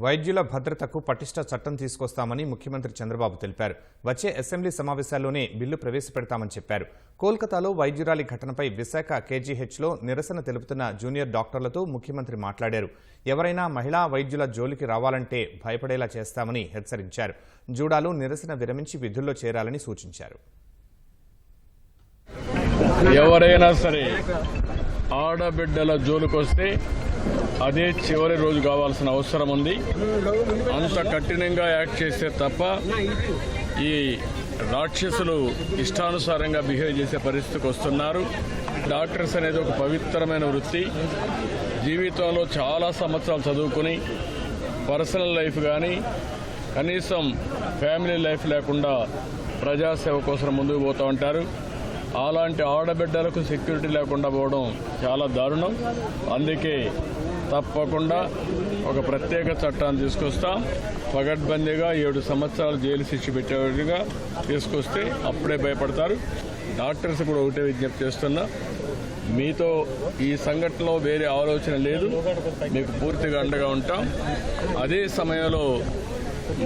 వైద్యుల భద్రతకు పటిష్ట చట్టం తీసుకొస్తామని ముఖ్యమంత్రి చంద్రబాబు తెలిపారు. వచ్చే అసెంబ్లీ సమావేశాల్లోనే బిల్లు ప్రవేశపెడతామని చెప్పారు. కోల్కతాలో వైద్యురాలి ఘటనపై విశాఖ కేజీహెచ్లో నిరసన తెలుపుతున్న జూనియర్ డాక్టర్లతో ముఖ్యమంత్రి మాట్లాడారు. ఎవరైనా మహిళా వైద్యుల జోలికి రావాలంటే భయపడేలా చేస్తామని హెచ్చరించారు. జూడాలు నిరసన విరమించి విధుల్లో చేరాలని సూచించారు. ఎవరైనా సరే ఆడబిడ్డల జోలుకొస్తే అదే చివరి రోజు కావాల్సిన అవసరం ఉంది. అంత కఠినంగా యాక్ట్ చేస్తే తప్ప ఈ రాక్షసులు ఇష్టానుసారంగా బిహేవ్ చేసే పరిస్థితికి వస్తున్నారు. డాక్టర్స్ అనేది ఒక పవిత్రమైన వృత్తి. జీవితంలో చాలా సంవత్సరాలు చదువుకుని పర్సనల్ లైఫ్ కానీ కనీసం ఫ్యామిలీ లైఫ్ లేకుండా ప్రజాసేవ కోసం ముందుకు పోతూ ఉంటారు. అలాంటి ఆడబిడ్డలకు సెక్యూరిటీ లేకుండా పోవడం చాలా దారుణం. అందుకే తప్పకుండా ఒక ప్రత్యేక చట్టాన్ని తీసుకొస్తాం. పగడ్బందీగా ఏడు సంవత్సరాలు జైలు శిక్ష పెట్టేవాడిగా తీసుకొస్తే అప్పుడే భయపడతారు. డాక్టర్స్ కూడా ఒకటే విజ్ఞప్తి చేస్తున్నా. మీతో ఈ సంఘటనలో వేరే ఆలోచన లేదు. మీకు పూర్తిగా అండగా ఉంటాం. అదే సమయంలో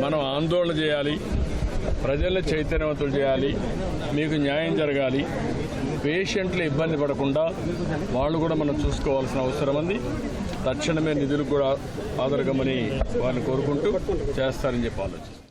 మనం ఆందోళన చేయాలి. ప్రజల్ని చైతన్యవంతులు చేయాలి మీకు న్యాయం జరగాలి. పేషెంట్లు ఇబ్బంది పడకుండా వాళ్ళు కూడా మనం చూసుకోవాల్సిన అవసరం ఉంది. తక్షణమే నిధులు కూడా ఆదరగమని వారిని కోరుకుంటూ చేస్తారని చెప్పి ఆలోచిస్తాను